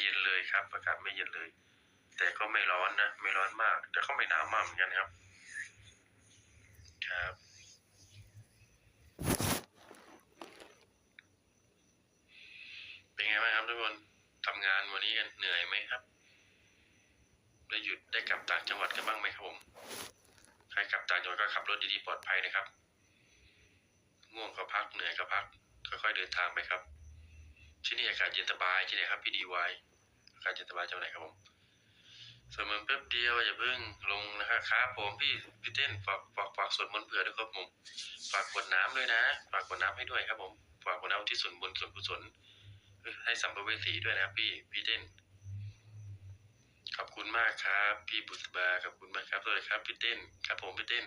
เย็นเลยครับ อากาศไม่เย็นเลย แต่ก็ไม่ร้อนนะ ไม่ร้อนมาก แต่ก็ไม่หนาวมากเหมือนกันครับ ครับเป็นไงบ้างครับทุกคนทำงานวันนี้กันเหนื่อยไหมครับ ได้หยุดได้กลับต่างจังหวัดกันบ้างไหมครับผม ใครกลับต่างจังหวัดก็ขับรถดีๆปลอดภัยนะครับ ง่วงก็พักเหนื่อยก็พัก ค่อยๆเดินทางไปครับ ที่นี่อากาศเย็นสบายที่ไหนครับพี่ดีวายอากาศเย็นสบายจังไหนครับผมสวดมนต์แป๊บเดียวอย่าเพิ่งลงนะครับครับผมพี่พี่เต้นฝากฝากฝากสวดมนต์เผื่อด้วยครับผมฝากกดน้ำด้วยนะ ฝากกดน้ำให้ด้วยครับผมฝากกดน้ำที่ส่วนบุญส่วนกุศลให้สัมภเวสีด้วยนะครับพี่พี่เต้นขอบคุณมากครับ พี่บุษบาขอบคุณมากครับสวัสดีครับพี่เต้นครับ ผมพี่เต้น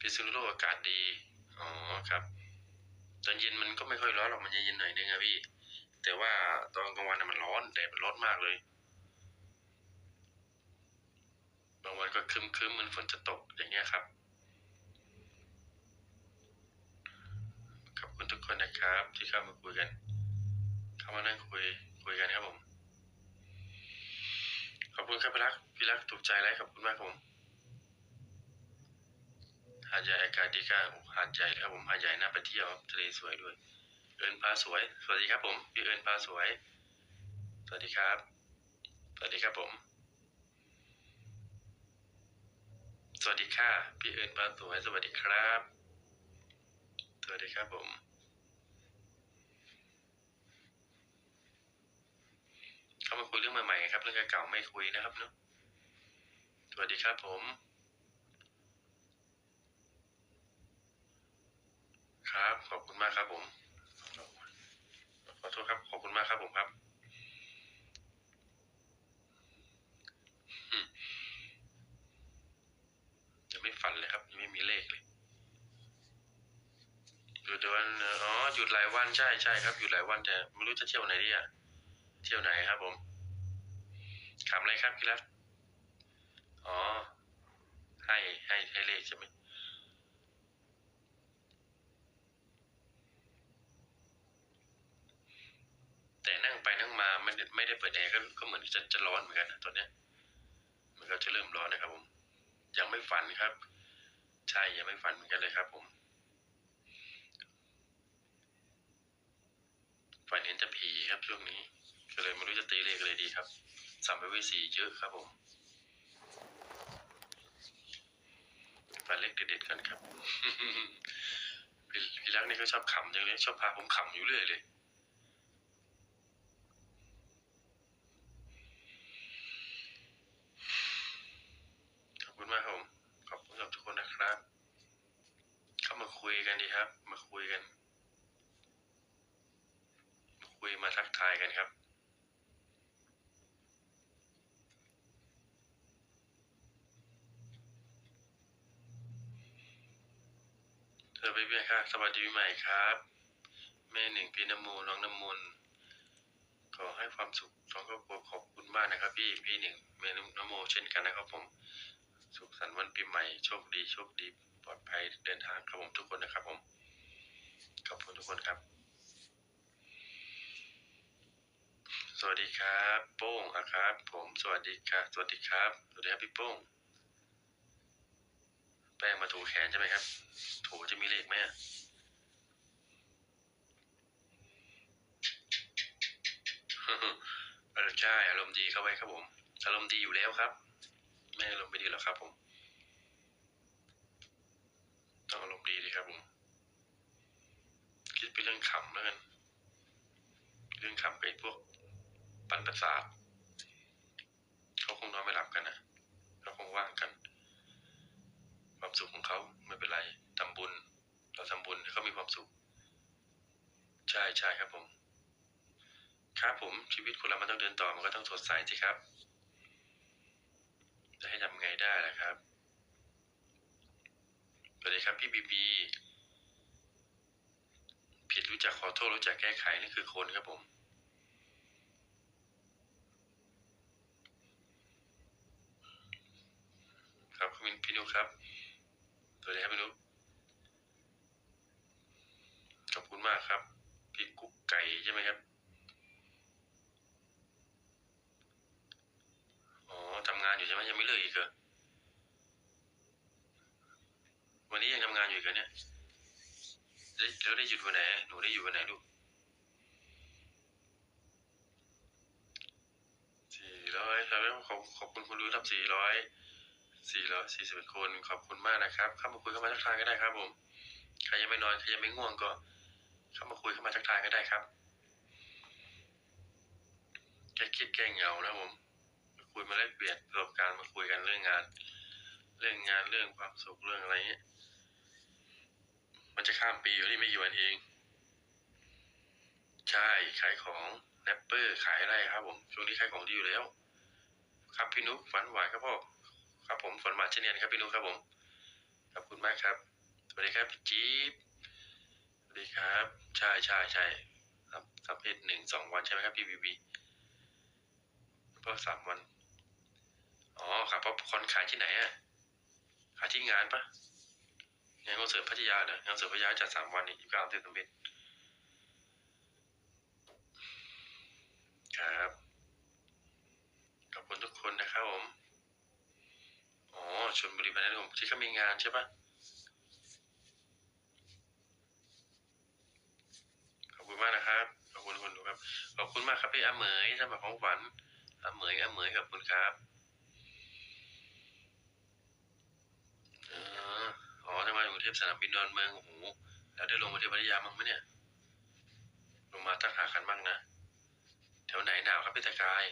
พิษณุโลกอากาศดีอ๋อครับ ตอนเย็นมันก็ไม่ค่อยร้อนหรอกมันจะเย็นหน่อยนึงอะพี่ แต่ว่าตอนกลางวันน่ะมันร้อนแดดมันร้อนมากเลย บางวันก็คึมคึมเหมันฝนจะตกอย่างเงี้ยครับ ขอบคุณทุกคนนะครับ ที่เข้ามาคุยกัน เข้ามานั่งคุยคุยกันครับผม ขอบคุณครับพี่รักพี่รักถูกใจแล้วขอบคุณมากครับผม หาดใหญ่อากาศดีค่ะหาดใหญ่ครับผมหาดใหญ่น่าไปเที่ยวทะเลสวยด้วย เอิญพาสวย สวัสดีครับผมพี่เอิญพาสวย สวัสดีครับ สวัสดีครับผม สวัสดีค่ะพี่เอิญพาสวย สวัสดีครับ สวัสดีครับผมเข้ามาคุยเรื่องใหม่ๆครับเรื่องเก่าไม่คุยนะครับเนาะสวัสดีครับผม ครับ ขอบคุณมากครับผม ขอโทษครับ ขอบคุณมากครับผมครับอืมยังไม่ฝันเลยครับยังไม่มีเลขเลยหยุดวันอ๋อหยุดหลายวันใช่ใช่ครับหยุดหลายวันแต่ไม่รู้จะเที่ยวไหนดีอะเที่ยวไหนครับ ผมคำอะไรครับพี่รักอ๋อ ให้ให้ให้เลขใช่ไหม แต่นั่งไปนั่งมา ไม่ได้เปิดแอร์ก็ก็เหมือนจะจะร้อนเหมือนกันนะตอนเนี้ยมันก็จะเริ่มร้อนนะครับผม ยังไม่ฝันครับ ใช่ยังไม่ฝันเหมือนกันเลยครับ ผมฝันเห็นจะผีครับช่วงนี้ก็เลยไม่รู้จะตีเลขอะไรดีครับสัมภเวสีเยอะครับผมฝันเลขเด็ดๆกันครับพี่พี่รักนี่เขาชอบขำจังเลยชอบพาผมขำอยู่เรื่อยเลย ขอบ คุณมากครับผมขอบคุณกับทุกคนนะครับ เข้ามาคุยกันดีครับ มาคุยกันมาคุยมาทักทายกันครับเธอไปเบี้ยค่ะสวัสดีปีใหม่ครับ แม่หนึ่งพี่นโมน้องน้ำมนต์ขอให้ความสุขสองครอบครัวขอบคุณมากนะครับ พี่พี่หนึ่งแม่น้ำโมเช่นกันนะครับผม สุขสันต์วันปีใหม่โชคดีโชคดีปลอดภัยเดินทางครับผมทุกคนนะครับผมขอบคุณทุกคนครับ สวัสดีครับโป้งอะครับ ผมสวัสดีครับสวัสดีครับสวัสดีครับพี่โป้งแป้งมาถูแขนใช่ไหมครับ ถูจะมีเลขไหมอะใช่อารมณ์ดีเข้าไว้ครับผมอารมณ์ดีอยู่แล้วครับ ไม่อารมณ์ไม่ดีหรอกครับ ผมต้องอารมณ์ดีดีครับผม คิดเป็นเรื่องขำแล้วกันเรื่องขำเป็นพวกปันประสาทเขาคงนอนไม่หลับกันนะเขาคงว่างกัน ความสุขของเขาไม่เป็นไรทำบุญ เราทำบุญให้เขามีความสุข ใช่ใช่ครับผม ครับผมชีวิตคนเรามันต้องเดินต่อมันก็ต้องสดใสสิครับ จะให้ทำไงได้ล่ะครับ สวัสดีครับพี่บีบี ผิดรู้จักขอโทษรู้จักแก้ไขนี่คือคนครับผมครับคุณพี่นุครับ สวัสดีครับพี่นุขอบคุณมากครับ พี่กุ๊กไก่ใช่ไหมครับ เหรอวันนี้ยังทำงานอยู่อีกันเนี่ยได้ แล้วได้หยุดวันไหน หนูได้หยุดวันไหนลูกสี่ร้อยครับขอบขอบคุณคุณรู้ทับสี่ร้อยสี่ร้อยสี่สิบเอ็ดคน ขอบคุณมากนะครับ เข้ามาคุยเข้ามาทักทายก็ได้ครับ ผม ใครยังไม่นอน ใครยังไม่ง่วงก็ เข้ามาคุยเข้ามาทักทายก็ได้ครับ แกคิดแกเหงานะผมมาคุยมาแลกเปลี่ยนประสบการณ์มาคุยกันเรื่องงาน เรื่องงานเรื่องความสุขเรื่องอะไรเงี้ย มันจะข้ามปีอยู่ที่ไม่กี่วันเอง ใช่ ขายของแรปเปอร์ขายอะไรครับ ผม ช่วงนี้ขายของดีอยู่แล้ว ครับพี่นุ๊กฝันหวานครับพ่อครับผมฝันหวานเช่นเดียนครับพี่นุ๊กครับผม ขอบคุณมากครับ สวัสดีครับพี่จี๊บสวัสดีครับ ใช่ใช่ใช่ครับสัมเพศหนึ่งสองวันใช่ไหมครับพี่บีบีเพราะสามวัน อ๋อครับเพราะคอนขายที่ไหนอะ ขายที่งานปะ งานคอนเสิร์ตพัทยาเหรองานคอนเสิร์ตพัทยาจัดสามวันนี่ยี่สิบเก้าเดือนตุลาคมครับ ขอบคุณทุกคนนะครับผม อ๋อชลบุรีพันธุ์ผมที่เขามีงานใช่ปะขอบคุณมากนะครับ ขอบคุณคนดูครับ ขอบคุณมากครับพี่อาเหมยสำหรับของขวัญอาเหมยอาเหมยขอบคุณครับเออ อ๋อทำงานอยู่กรุงเทพสนามบินดอนเมืองโอ้โหแล้วได้ลงมาที่พัทยามั้งไหมเนี่ย ลงมาตั้งหากันบ้างนะแถวไหนหนาวครับพี่ตะกาย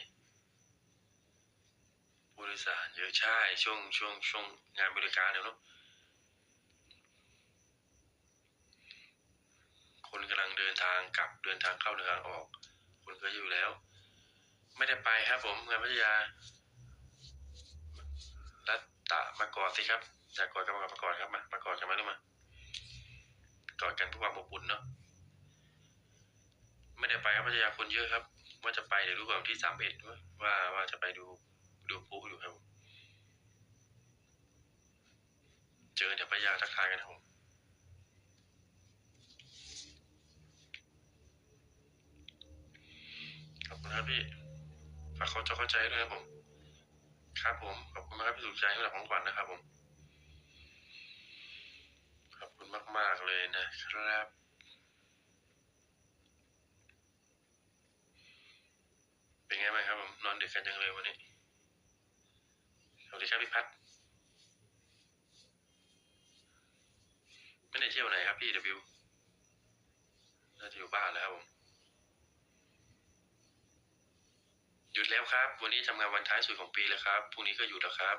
ผู้โดยสารเยอะใช่ช่วงช่วงช่วงงานบริการเนี่ยเนาะคนกำลังเดินทางกลับเดินทางเข้าเดินทางออก คนก็อยู่แล้ว ไม่ได้ไปครับผมงานพัทยารัตตะมากอดสิครับ อยากกอดกันมากอดมากอดครับมามากอดกันมาหรือมากอดกันเพื่อความอบอุ่นเนาะไม่ได้ไปครับพัทยาคนเยอะครับ ว่าจะไปเดี๋ยวรู้ก่อนที่สามเอ็ดว่าว่าจะไปดูดูพลุอยู่ครับ เจอเดี๋ยวพัทยาทักทายกันครับผมขอบคุณครับพี่ฝากเขาจะเข้าใจด้วยครับผม ครับผม ขอบคุณมากครับพี่สุขใจสำหรับของขวัญนะครับผม ขอบคุณ มาก ๆ เลยนะครับ เป็นไงบ้างครับผมนอนดึกกันจังเลยวันนี้ สวัสดีครับพี่พัฒไม่ได้เที่ยวไหนครับพี่ W น่าจะอยู่บ้านแล้วครับผม หยุดแล้วครับ วันนี้ทำงานวันท้ายสุดของปีแล้วครับ พรุ่งนี้ก็หยุดแล้วครับ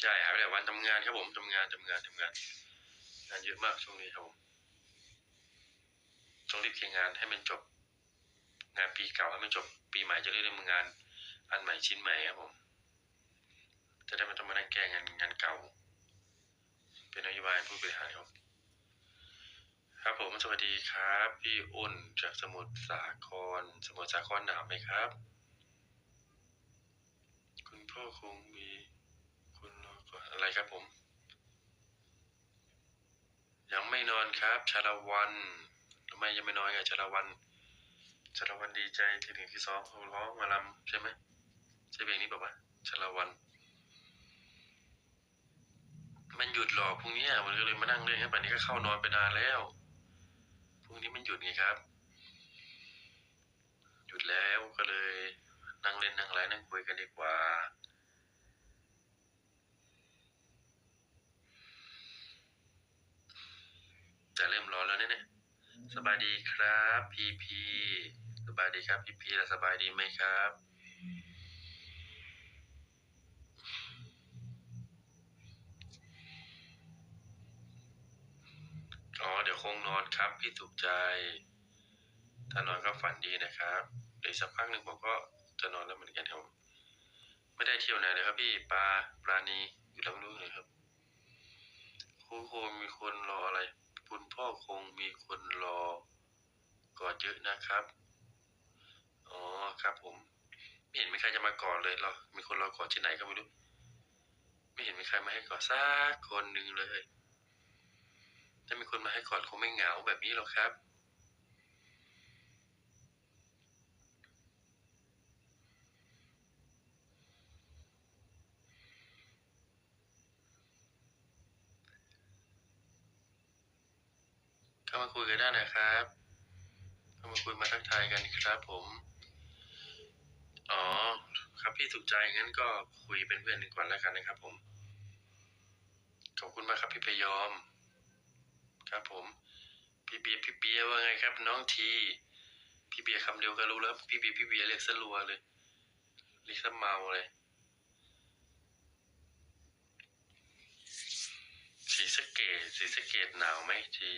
ใช่หายไปแต่วันทำงานครับผมทำงานทำงานทำงาน งานเยอะมากช่วงนี้ครับผมต้องรีบเคลียร์งานให้มันจบ งานปีเก่าให้มันจบ ปีใหม่จะได้เริ่มงาน อันใหม่ชิ้นใหม่ครับผมจะได้ไม่ต้องมานั่งแก้งานงานเก่า เป็นนโยบายผู้บริหารครับครับผมสวัสดีครับ พี่อ้นจากสมุทรสาคร สมุทรสาครหนาวไหมครับ คุณพ่อคงมี อะไรครับผม ยังไม่นอนครับชาละวันทำไมยังไม่นอนกับชาละวันชาละวันดีใจที่หนึ่งที่สองร้องมาลำใช่ไหมใช่เพลงนี้บอกว่าชาละวัน มันหยุดหรอกพรุ่งนี้มันก็เลยมานั่งเล่นครับป่านนี้ก็เข้านอนไปนานแล้วพรุ่งนี้มันหยุดไงครับ หยุดแล้วก็เลยนั่งเล่นนั่งไลฟ์นั่งคุยกันดีกว่า จะเริ่มร้อนแล้วเนี่ยสบายดีครับพีพีสบายดีครับ พีพีแล้วสบายดีไหมครับอ๋อเดี๋ยวคงนอนครับพี่ถูกใจ ถ้านอนก็ฝันดีนะครับเดี๋ยวอีกสักพักหนึ่งผมก็จะนอนแล้วเหมือนกันครับผมไม่ได้เที่ยวไหนเลยครับพี่ปลาปลานีอยู่ลำลูกเลยครับครูคงมีคนรออะไร คุณพ่อคงมีคนรอกอดเยอะนะครับ อ๋อครับผม ไม่เห็นมีใครจะมากอดเลยหรอมีคนรอกอดที่ไหนก็ไม่รู้ ไม่เห็นมีใครมาให้กอดสักคนหนึ่งเลย ถ้ามีคนมาให้กอดคงไม่เหงาแบบนี้หรอกครับ มาคุยกันได้นะครับเข้ามาคุยมาทักทายกันครับผม อ๋อ ครับพี่ถูกใจงั้นก็คุยเป็นเพื่อนกันก่อนแล้วกันนะครับผม ขอบคุณมากครับพี่พยอม ครับผม พี่เบียร์พี่เบียร์ว่าไงครับ น้องที พี่เบียร์คำเดียวก็รู้แล้ว พี่เบียร์พี่เบียร์เรียกสลัวเลย เรียกสเมาเลยสีสเกตสีสเกตหนาวไหมที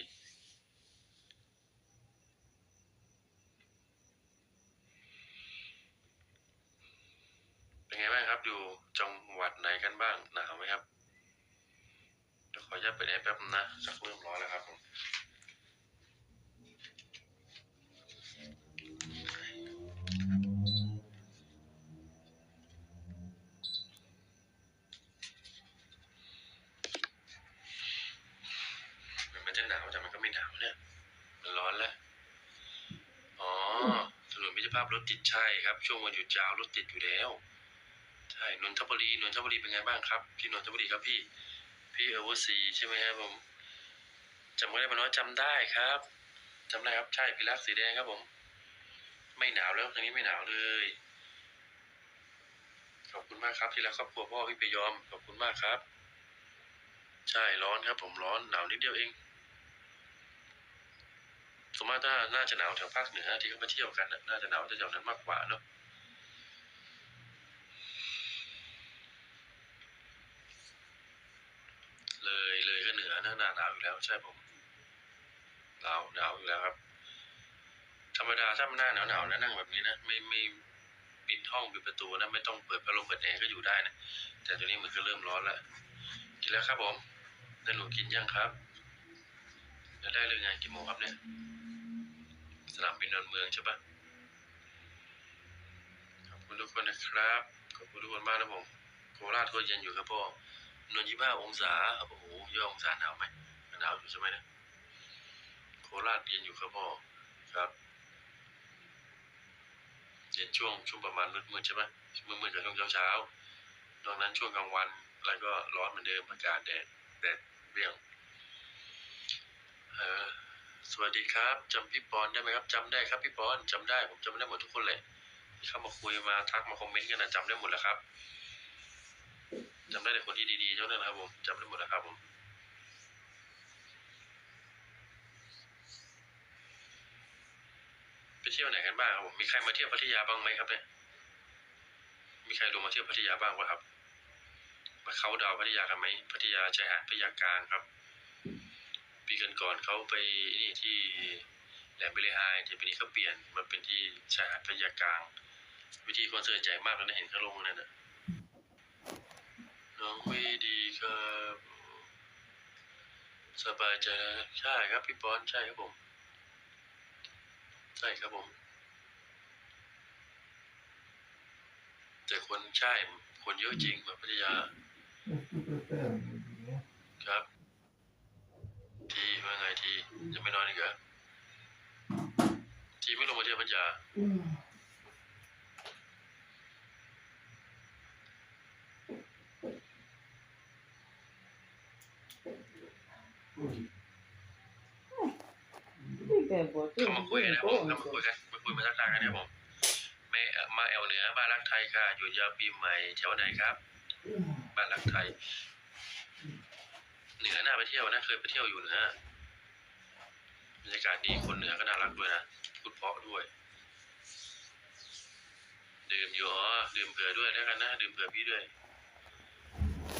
เป็นไงบ้างครับอยู่จังหวัดไหนกันบ้างหนาวไหมครับเดี๋ยวขออนุญาตเปิดแอร์แป๊บนึงนะสักเริ่มร้อนแล้วครับผมมันจะหนาวแต่มันก็ไม่หนาวเนี่ย มันร้อนแล้ว อ๋อถนนมิตร ภาพรถติดใช่ครับ ช่วงวันหยุดยาวรถติดอยู่แล้ว ใช่นนทบุรีนนทบุรีเป็นไงบ้างครับพี่นนทบุรีครับพี่ พี่เอเวอร์ซีใช่ไหมครับผมจำไม่ได้มาน้อยจำได้ครับจำได้ครับใช่พี่รักสีแดงครับผม ไม่หนาวแล้วตอนนี้ไม่หนาวเลยขอบคุณมากครับที่รักครอบครัวพ่อพี่ไปยอมขอบคุณมากครับ ใช่ร้อนครับ ผมร้อนหนาวนิดเดียวเอง สมมติถ้าน่าจะหนาวแถวภาคเหนือที่เขามาเที่ยวกันน่าจะหนาวแถวนั้นมากกว่าเนาะเลยเลยก็เหนือนะหนาหนาวอยู่แล้วใช่ผมหนาวหนาวอยู่แล้วครับ ธรรมดาถ้ามันหน้าหนาวหนาวๆนะนั่งแบบนี้นะไม่ไม่ปิดห้องปิดประตูนะไม่ต้องเปิดพัดลมเปิดแอร์ก็อยู่ได้นะแต่ตัวนี้มันก็เริ่มร้อนแล้วกินแล้วครับผมนั่นหนูกินยังครับแล้วได้เลยไงกี่โมงครับเนี่ย นามบินดอนเมืองใช่ปะขอบคุณทุกคนนะครับ ขอบคุณทุกคนมากนะผมโคราชก็เย็นอยู่ครับพ่อนนยี่ห้าองศาโอ้โหยี่องศาหนาวไหมหนาวอยู่ใช่ไหมนะโคราชเย็นอยู่ครับพ่อครับเย็นช่วงช่วงประมาณมืดๆใช่ไหมมืดๆกับช่วงเช้าๆนอกนั้นช่วงกลางวันอะไรก็ร้อนเหมือนเดิมอากาศแดดแดดเปรี้ยงเออ สวัสดีครับจำพี่ปอนได้ไหมครับจำได้ครับพี่ปอนจำได้ผมจำได้หมดทุกคนเลยเข้ามาคุยมาทักมาคอมเมนต์กันนะจำได้หมดแล้วครับจำได้แต่คนที่ดีๆเท่านั้นนะครับผมจำได้หมดแล้วครับผมไปเที่ยวไหนกันบ้างครับผมมีใครมาเที่ยวพัทยาบ้างไหมครับเนี่ยมีใครลงมาเที่ยวพัทยาบ้างปะครับมาเขาดาวพัทยากันไหมพัทยาชายหาดพัทยากลางครับ ปีกันก่อนๆเขาไปนี่ที่แหลมเบริหายที่ปีนี้เขาเปลี่ยนมาเป็นที่ชายหาดพัทยากลาง วิธีคอนเสิร์ตใหญ่มากแล้วนะเห็นเขาลงนั่นน่ะน้องวีดีครับสบายใจนะใช่ครับพี่ปอนใช่ครับผมใช่ครับผม แต่คนใช่คนเยอะจริงแบบพัทยา ครับ ทีว่าไงทียังไม่นอนอีกเหรอ ทีไม่ลงมาเที่ยวพัทยาเข้ามาคุยกันนะผมเข้ามาคุยกันมาคุยมาทักทายกันนะผมไม่เอ่อมาแอลเหนือบ้านรักไทยค่ะ อยู่ยาวปีใหม่แถวไหนครับ บ้านรักไทย เหนือน่าไปเที่ยวนะ เคยไปเที่ยวอยู่เหนือบรรยากาศดีคนเหนือก็น่ารักด้วยนะพูดเพราะด้วย ดื่มอยู่อ๋อดื่มเผื่อด้วยแล้วกันนะดื่มเผื่อพี่ด้วย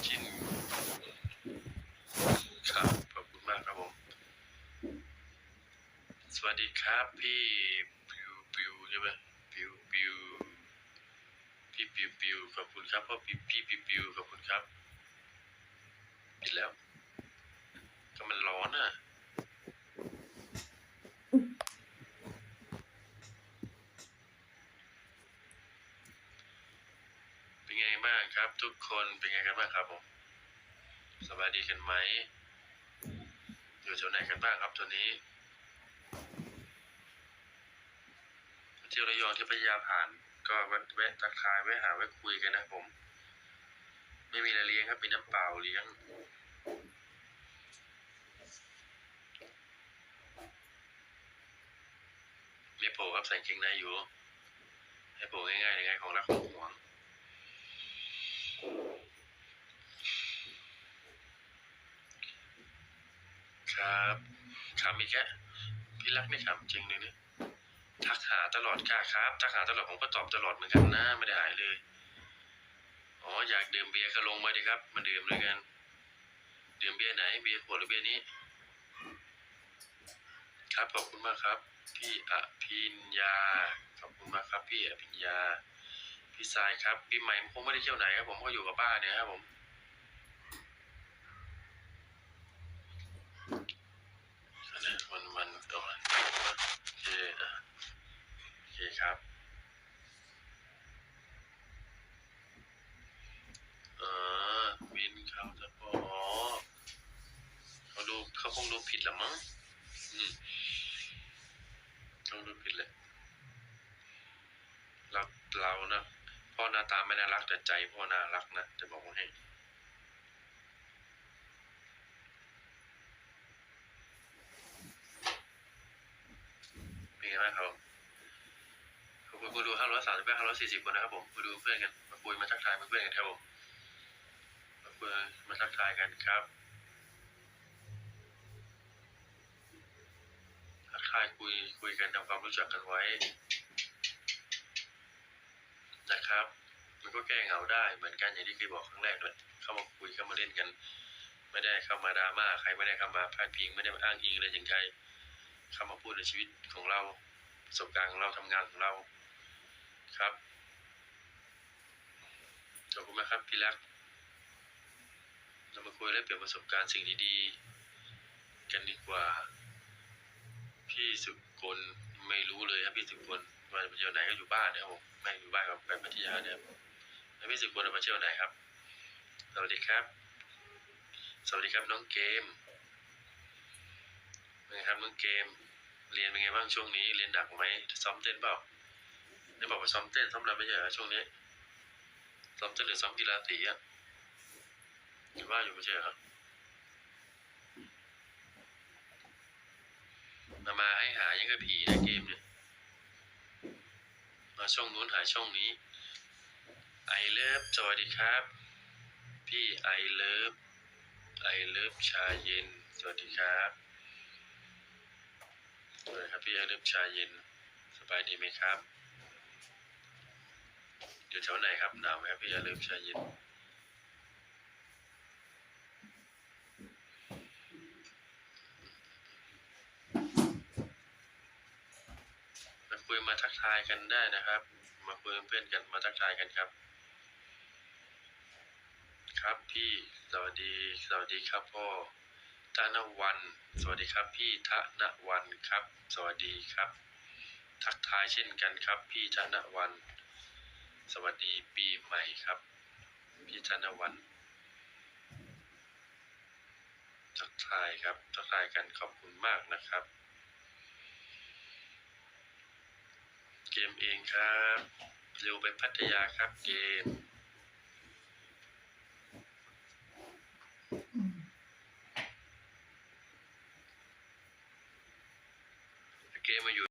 ชินครับขอบคุณมากครับผมสวัสดีครับพี่ปิวปิวใช่ไหมปิวปิวพี่ปิวปิวขอบคุณครับพ่อพี่พี่ปิวปิวขอบคุณครับปิดแล้วก็มันร้อนอะ เป็นไงบ้าง ครับ ทุกคนเป็นไงกันบ้างครับผมสบายดีกันไหม อยู่แถวไหนกันบ้างครับตอนนี้เที่ยวระยองที่พัทยาผ่าน ก็แวะแวะทักทายแวะหาแวะคุยกันนะผม ไม่มีอะไรเลี้ยงครับมีน้ำเปล่าเลี้ยงโผล่ครับใส่กางเกงในอยู่ ให้โผล่ง่ายๆยังไงของรักของหวง ครับขำอีกแค่พี่รักนี่ขำจริงเลยเนี่ยทักหาตลอดค่ะครับทักหาตลอดผมก็ตอบตลอดเหมือนกันนะไม่ได้หายเลยอ๋ออยากดื่มเบียร์ก็ลงมาดิครับมาดื่มด้วยกันดื่มเบียร์ไหนเบียร์ขวดหรือเบียร์นี้ ครับขอบคุณมากครับ พี่อภิญญาขอบคุณมากครับ พี่อภิญญา พี่ทรายครับปีใหม่ผมคงไม่ได้เที่ยวไหนครับผมก็อยู่กับบ้านเนี่ยครับผมวันวันต่อโอเคอะโอเคครับเออวินเขาจะพออ๋อเขาดูเขาคงดูผิดละมั้งอืมต้องดูผิดแหละเราเรานะพ่อห น้าตาไม่น่ารักแต่ใจพ่อน่ารักนะจะบอกว่าให้เป็นไงบ้างครับขอบคุณคุณดูห้าร้อยสามสิบแปดห้าร้อยสี่สิบคนนะครับผมมาดูเพื่อนกันมาคุยมาทักทายมาเพื่อนกันครับผมมาคุยมาทักทายกันครับทักทายคุยคุยกันทำความรู้จักกันไว้นะครับ มันก็แก้เหงาได้เหมือนกันอย่างที่เคยบอกครั้งแรกเลยเข้ามาคุยเข้ามาเล่นกัน ไม่ได้เข้ามาดราม่าใครไม่ได้เข้ามาพาดพิงไม่ได้มาอ้างอิงอะไรอย่างใครเข้ามาพูดในชีวิตของเราประสบการณ์ของเราทำงานของเราครับขอบคุณมากครับพี่รักเรามาคุยและเปลี่ยนประสบการณ์สิ่งดีๆกันดีกว่า พี่สุกลไม่รู้เลยครับพี่สุกลมาเที่ยวไหนก็อยู่บ้านนะครับผมไม่อยู่บ้านกับไปพัทยาเนี่ย แล้วพี่สุกลมาเที่ยวไหนครับ สวัสดีครับ สวัสดีครับน้องเกมเป็นไงครับน้องเกม เรียนเป็นไงบ้างช่วงนี้ เรียนหนักไหมซ้อมเต้นเปล่าได้บอกว่าซ้อมเต้นซ้อมอะไรไม่ใช่เหรอช่วงนี้ ซ้อมเต้นหรือซ้อมกีฬาสีอะอยู่ว่าอยู่ไม่ใช่เหรอมามาให้หายังกับผีนะเกมเนี่ย มาช่องนู้นหาช่องนี้ ไอเลิฟสวัสดีครับ พี่ไอเลิฟไอเลิฟชาเย็น สวัสดีครับสวัสดีครับพี่ไอเลิฟชาเย็น สบายดีไหมครับ อยู่แถวไหนครับหนาวไหมครับพี่ไอเลิฟชาเย็นมาคุยมาทักทายกันได้นะครับ มาคุยเป็นเพื่อนกันมาทักทายกันครับ ครับพี่สวัสดี สวัสดีครับพ่อธนวัน สวัสดีครับพี่ธนวันครับ สวัสดีครับ ทักทายเช่นกันครับ พี่ธนวัน สวัสดีปีใหม่ครับ พี่ธนวันทักทายครับทักทายกันขอบคุณมากนะครับ เกมเองครับเร็วไปพัทยาครับเกม